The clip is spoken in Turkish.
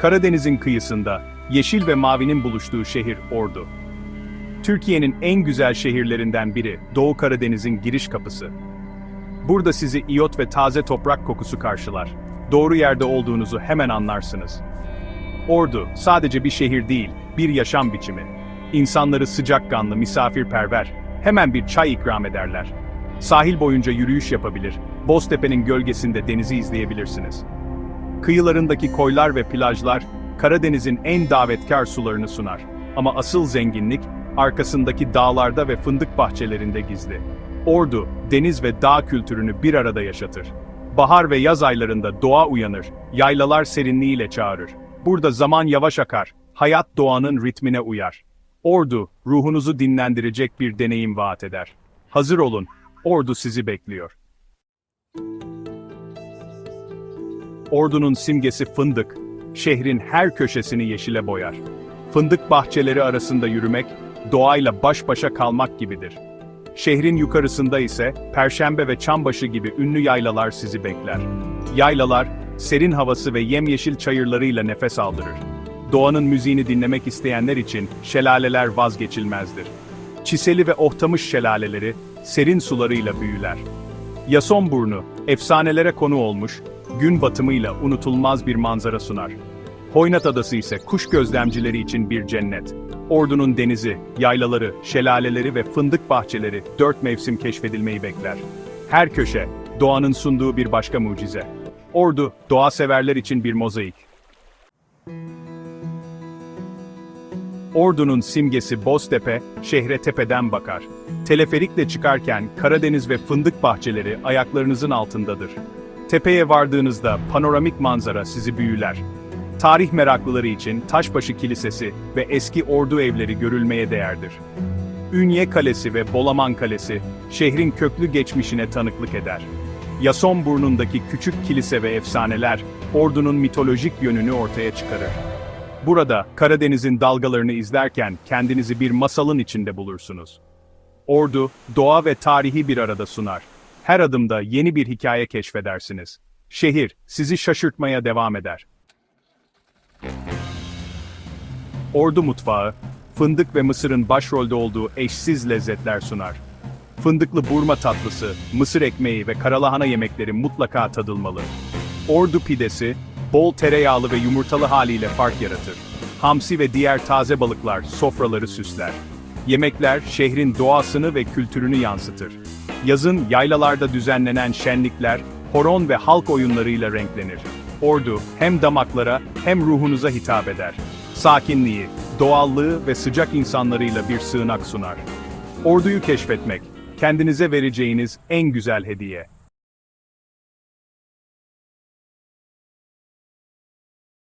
Karadeniz'in kıyısında, yeşil ve mavinin buluştuğu şehir Ordu. Türkiye'nin en güzel şehirlerinden biri, Doğu Karadeniz'in giriş kapısı. Burada sizi iyot ve taze toprak kokusu karşılar. Doğru yerde olduğunuzu hemen anlarsınız. Ordu, sadece bir şehir değil, bir yaşam biçimi. İnsanları sıcakkanlı, misafirperver, hemen bir çay ikram ederler. Sahil boyunca yürüyüş yapabilir, Boztepe'nin gölgesinde denizi izleyebilirsiniz. Kıyılarındaki koylar ve plajlar, Karadeniz'in en davetkar sularını sunar. Ama asıl zenginlik, arkasındaki dağlarda ve fındık bahçelerinde gizli. Ordu, deniz ve dağ kültürünü bir arada yaşatır. Bahar ve yaz aylarında doğa uyanır, yaylalar serinliğiyle çağırır. Burada zaman yavaş akar, hayat doğanın ritmine uyar. Ordu, ruhunuzu dinlendirecek bir deneyim vaat eder. Hazır olun, Ordu sizi bekliyor. Ordu'nun simgesi fındık, şehrin her köşesini yeşile boyar. Fındık bahçeleri arasında yürümek, doğayla baş başa kalmak gibidir. Şehrin yukarısında ise Perşembe ve Çambaşı gibi ünlü yaylalar sizi bekler. Yaylalar, serin havası ve yemyeşil çayırlarıyla nefes aldırır. Doğanın müziğini dinlemek isteyenler için şelaleler vazgeçilmezdir. Çiseli ve Ohtamış şelaleleri, serin sularıyla büyüler. Yasonburnu, efsanelere konu olmuş, gün batımıyla unutulmaz bir manzara sunar. Hoynat Adası ise kuş gözlemcileri için bir cennet. Ordu'nun denizi, yaylaları, şelaleleri ve fındık bahçeleri dört mevsim keşfedilmeyi bekler. Her köşe, doğanın sunduğu bir başka mucize. Ordu, doğa severler için bir mozaik. Ordu'nun simgesi Boztepe, şehre tepeden bakar. Teleferikle çıkarken Karadeniz ve fındık bahçeleri ayaklarınızın altındadır. Tepeye vardığınızda panoramik manzara sizi büyüler. Tarih meraklıları için Taşbaşı Kilisesi ve eski ordu evleri görülmeye değerdir. Ünye Kalesi ve Bolaman Kalesi, şehrin köklü geçmişine tanıklık eder. Yasonburnu'ndaki küçük kilise ve efsaneler, ordunun mitolojik yönünü ortaya çıkarır. Burada, Karadeniz'in dalgalarını izlerken kendinizi bir masalın içinde bulursunuz. Ordu, doğa ve tarihi bir arada sunar. Her adımda yeni bir hikaye keşfedersiniz. Şehir, sizi şaşırtmaya devam eder. Ordu mutfağı, fındık ve mısırın başrolde olduğu eşsiz lezzetler sunar. Fındıklı burma tatlısı, mısır ekmeği ve karalahana yemekleri mutlaka tadılmalı. Ordu pidesi, bol tereyağlı ve yumurtalı haliyle fark yaratır. Hamsi ve diğer taze balıklar sofraları süsler. Yemekler şehrin doğasını ve kültürünü yansıtır. Yazın yaylalarda düzenlenen şenlikler, horon ve halk oyunlarıyla renklenir. Ordu hem damaklara hem ruhunuza hitap eder. Sakinliği, doğallığı ve sıcak insanlarıyla bir sığınak sunar. Orduyu keşfetmek, kendinize vereceğiniz en güzel hediye.